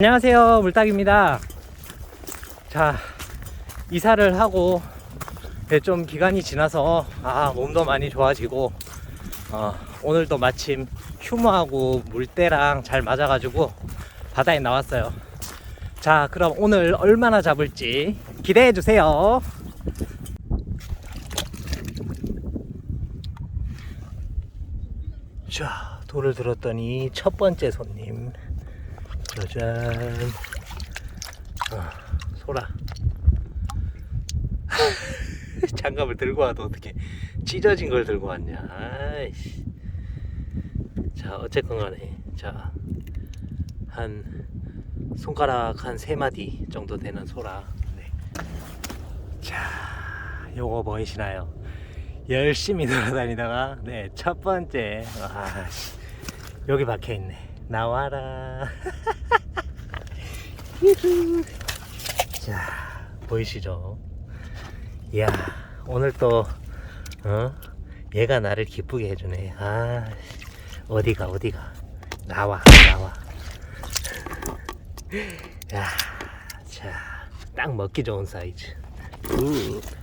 안녕하세요 물닭입니다. 자 이사를 하고 예, 좀 기간이 지나서 아 몸도 많이 좋아지고 어, 오늘도 마침 휴무하고 물때랑 잘 맞아가지고 바다에 나왔어요. 자 그럼 오늘 얼마나 잡을지 기대해 주세요. 자 돌을 들었더니 첫 번째 손님 짜잔. 어, 소라. 장갑을 들고 와도 어떻게 찢어진 걸 들고 왔냐. 아이씨. 자, 어쨌건 간에. 자, 한 손가락 한 세 마디 정도 되는 소라. 네. 자, 요거 보이시나요? 열심히 돌아다니다가, 네, 첫 번째. 아씨. 여기 박혀 있네. 나와라. 자, 보이시죠? 이야, 오늘 또, 어? 얘가 나를 기쁘게 해주네. 아, 어디가, 어디가. 나와, 나와. 야, 자, 딱 먹기 좋은 사이즈. 굿.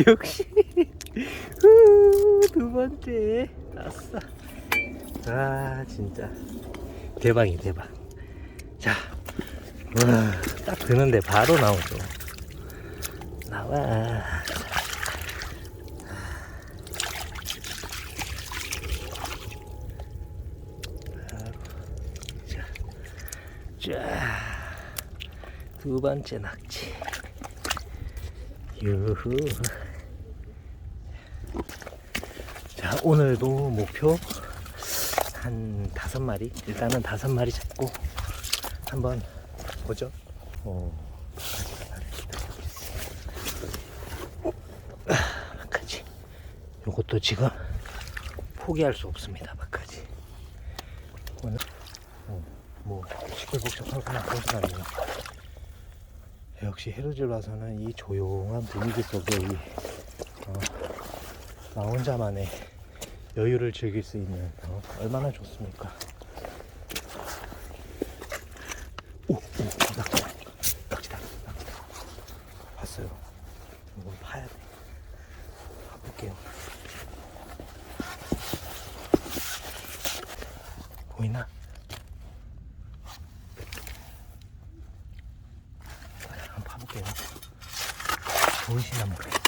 역시. 후, 두 번째. 아싸. 아 진짜. 대박이 대박. 자 우와, 딱 드는데 바로 나오죠 나와. 바로 자두 번째 낙지 유후. 자, 오늘도 목표 한 다섯 마리. 일단은 다섯 마리 잡고 한번 보죠. 어, 막하지. 요것도 지금 포기할 수 없습니다. 막하지. 오늘 어, 뭐 시끌벅적하거나 그런 건 아니에요. 역시 해루질 와서는 이 조용한 분위기 속에 이, 어, 나 혼자만의 여유를 즐길 수 있는 어, 얼마나 좋습니까? 오, 오, 낙지다, 낙지다, 낙지다. 봤어요. 이건 파야 돼. 가볼게요. 보이나? 파볼게요. 보이시나 모르겠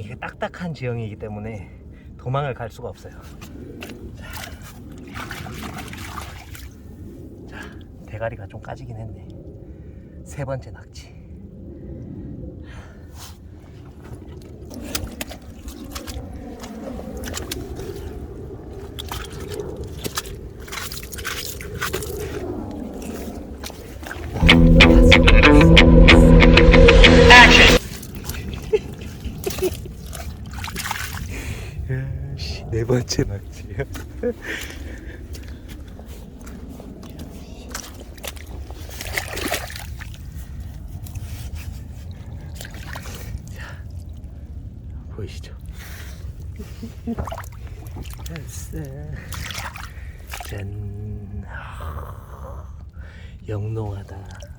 이렇게 딱딱한 지형이기 때문에 도망을 갈 수가 없어요. 자, 자, 대가리가 좀 까지긴 했네. 세 번째 낙지. 야씨, 네 번째 낙지야. 자, 보이시죠? 됐어. 짠. 아, 영롱하다.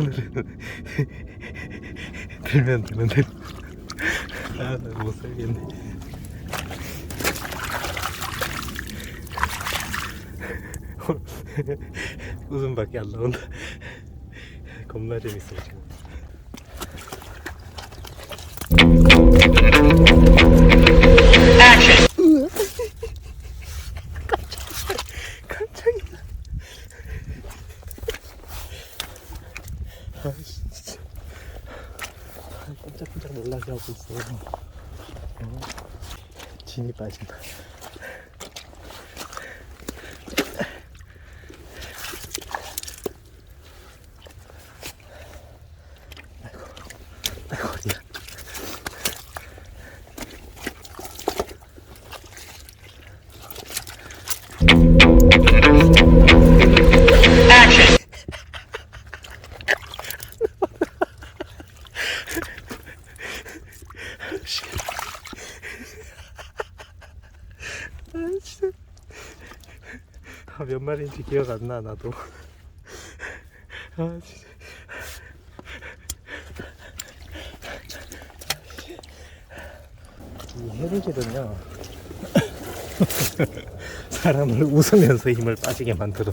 오늘은 들면 되는데. 아못 살겠네. 웃음밖에 안 나온다. 겁나 재밌어 지금 взял тут сложно. Черепачка. Action! 마리인지 기억 안 나 나도. 아 진짜. 이 해루질은요. 사람을 웃으면서 힘을 빠지게 만들어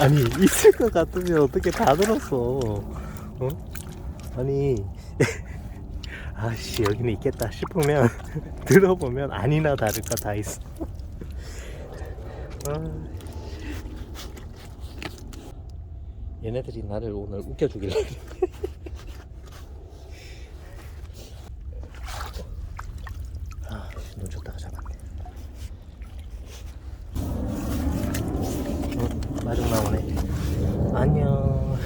아니 있을 것 같으면 어떻게 다 들었어 어? 아니 아씨 여기는 있겠다 싶으면 들어보면 아니나 다를까 다 있어 아. 얘네들이 나를 오늘 웃겨주길래 아, 눈 줬다가 잡았네 어, 마중 나오네 안녕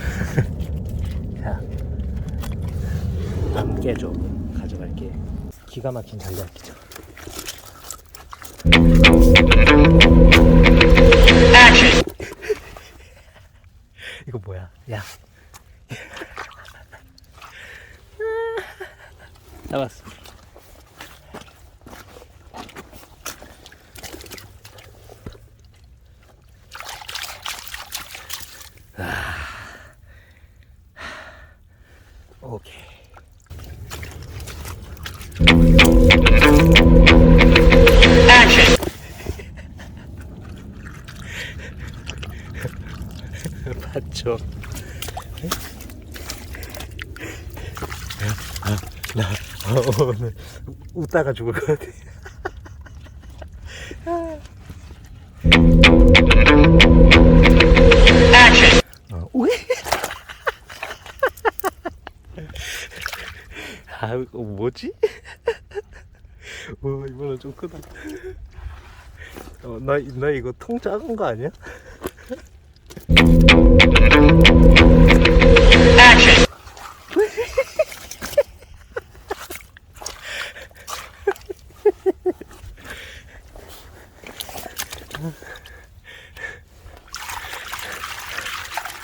자 암깨줘 가져갈게 기가 막힌 달걀기죠. 이거 뭐야? 야 웃다가 죽을 것 같아. 어, 왜? 아, 이거 뭐지? 와, 이거는 좀 크다. 어, 나, 나 이거 통 작은 거 아니야?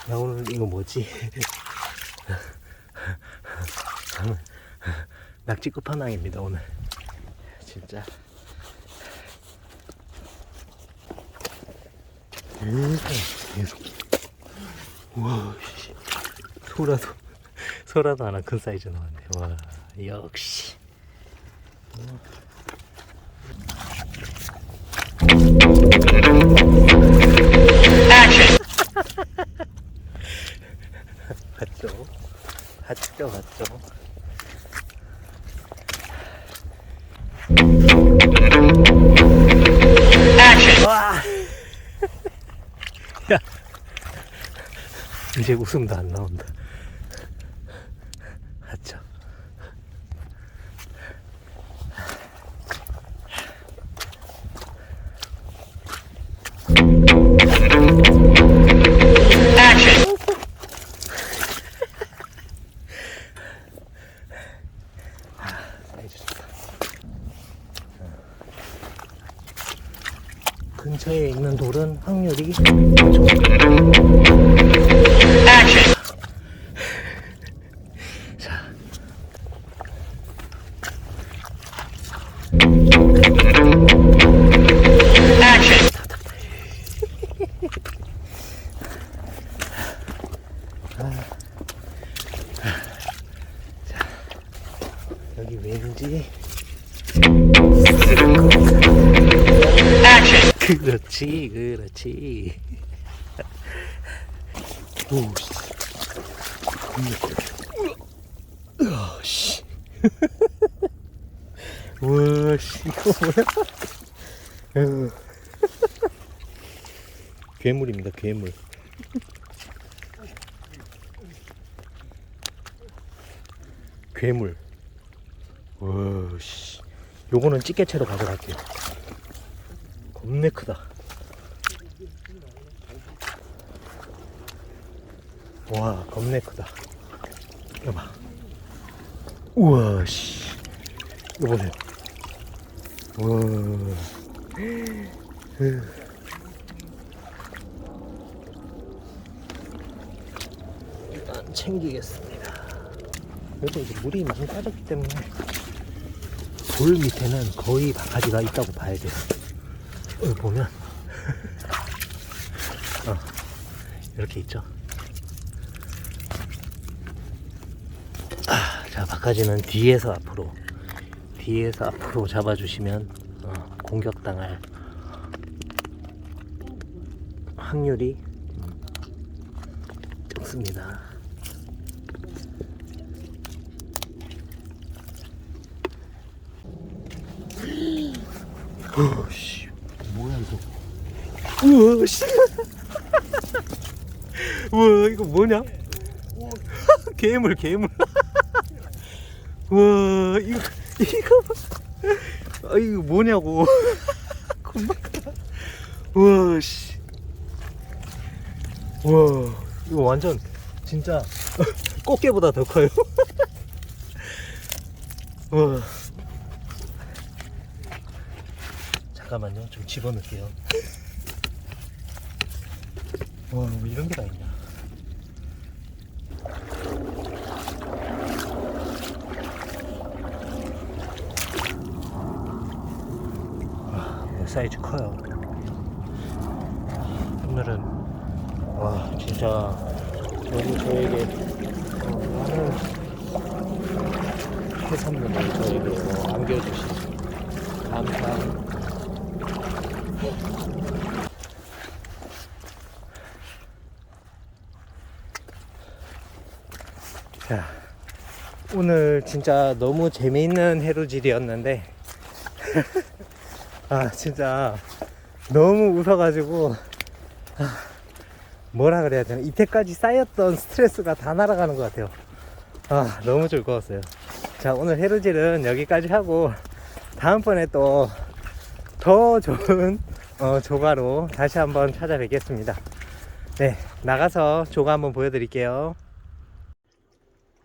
나 오늘 이거 뭐지? 낙지 끝판왕입니다 오늘 진짜 계속 와 씨. 소라도 소라도 하나 큰 사이즈 나왔네 와 역시 그렇지. 그렇지 오씨. 와씨. 이거 뭐야? 아유. 괴물입니다 괴물. 괴물. 와씨. 요거는 찌개채로 가져갈게요. 겁내 크다 와 겁내 크다. 이거 봐. 우와 씨. 이거 보세요. 우와. 일단 챙기겠습니다. 그래도 이제 물이 많이 빠졌기 때문에 돌 밑에는 거의 바가지가 있다고 봐야 돼요. 여기 보면. 어, 이렇게 있죠 아, 자 바가지는 뒤에서 앞으로 뒤에서 앞으로 잡아주시면 어, 공격당할 확률이 적습니다. 어씨. 뭐야 이거? 우와 씨. 우와 이거 뭐냐? 괴물 괴물 우와 이거 아 이거 뭐냐고. 겁나 크다 우와 씨. 우와 이거 완전 진짜 꽃게보다 더 커요. 우와. 잠깐만요. 좀 집어넣을게요. 와, 뭐 이런 게 다 있냐. 와, 이거 사이즈 커요. 오늘은, 와, 진짜 너무 저에게 어, 많은 해산물을 저에게 어, 안겨주시니 감사합니다. 자, 오늘 진짜 너무 재미있는 해루질이었는데, 아, 진짜 너무 웃어가지고, 아, 뭐라 그래야 되나. 이때까지 쌓였던 스트레스가 다 날아가는 것 같아요. 아, 너무 즐거웠어요. 자, 오늘 해루질은 여기까지 하고, 다음번에 또 더 좋은 어, 조가로 다시 한번 찾아뵙겠습니다. 네, 나가서 조가 한번 보여드릴게요.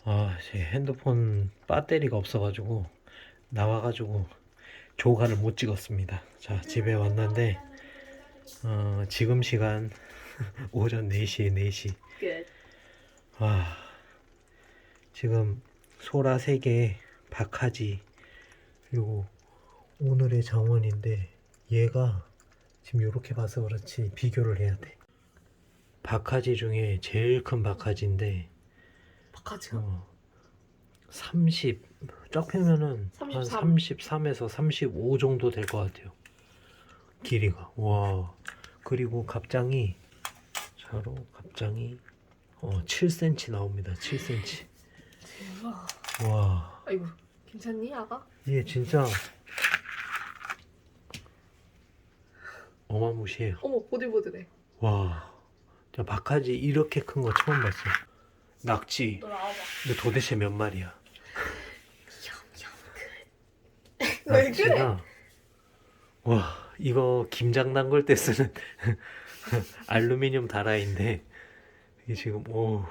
아, 제 핸드폰 배터리가 없어가지고 나와가지고 조가를 못 찍었습니다. 자, 집에 왔는데 어, 지금 시간 오전 4시에 4시. 끝. 와, 지금 소라 3개, 박하지, 그리고 오늘의 정원인데 얘가 지금 이렇게 봐서 그렇지 비교를 해야 돼. 박하지 중에 제일 큰 박하지인데 바카지가 어, 30, 쫙 펴면은 한 33. 33에서 35 정도 될 것 같아요. 길이가. 와. 그리고 갑장이, 자로 갑장이, 어, 7cm 나옵니다. 7cm. 대박. 와. 아이고 괜찮니 아가? 이게 진짜 어마무시해요. 어머 보들보들해. 와. 저 박하지 이렇게 큰 거 처음 봤어 요. 낙지. 너 나와봐. 근데 도대체 몇 마리야? 왜 그래? 와 이거 김장 담글 때 쓰는 알루미늄 다라인데 이게 지금 오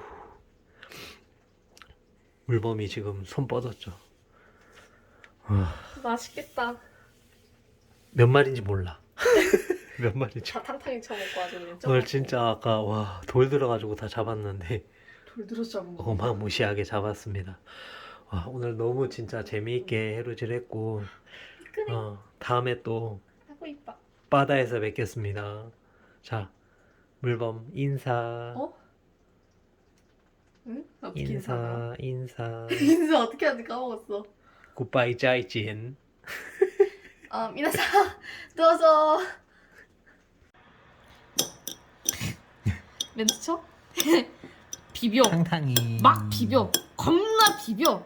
물범이 지금 손 뻗었죠. 와, 맛있겠다. 몇 마리인지 몰라. 몇 마리죠? 다 탕탕이 쳐먹고 아주 그냥 오늘 진짜 아까 와 돌 들어가지고 다 잡았는데 돌 들어 잡은 거 어마무시하게 잡았습니다. 와 오늘 너무 진짜 재미있게 해루질 했고 그래. 어, 다음에 또 하고 이뻐. 바다에서 뵙겠습니다. 자 물범 인사. 어? 응? 어떻게 인사 인사 인사. 인사 어떻게 하는지 까먹었어. 굿바이 짜이진 아 미나사. 도와줘. 멘트 쳐? 비벼. 탕탕이 막 비벼. 겁나 비벼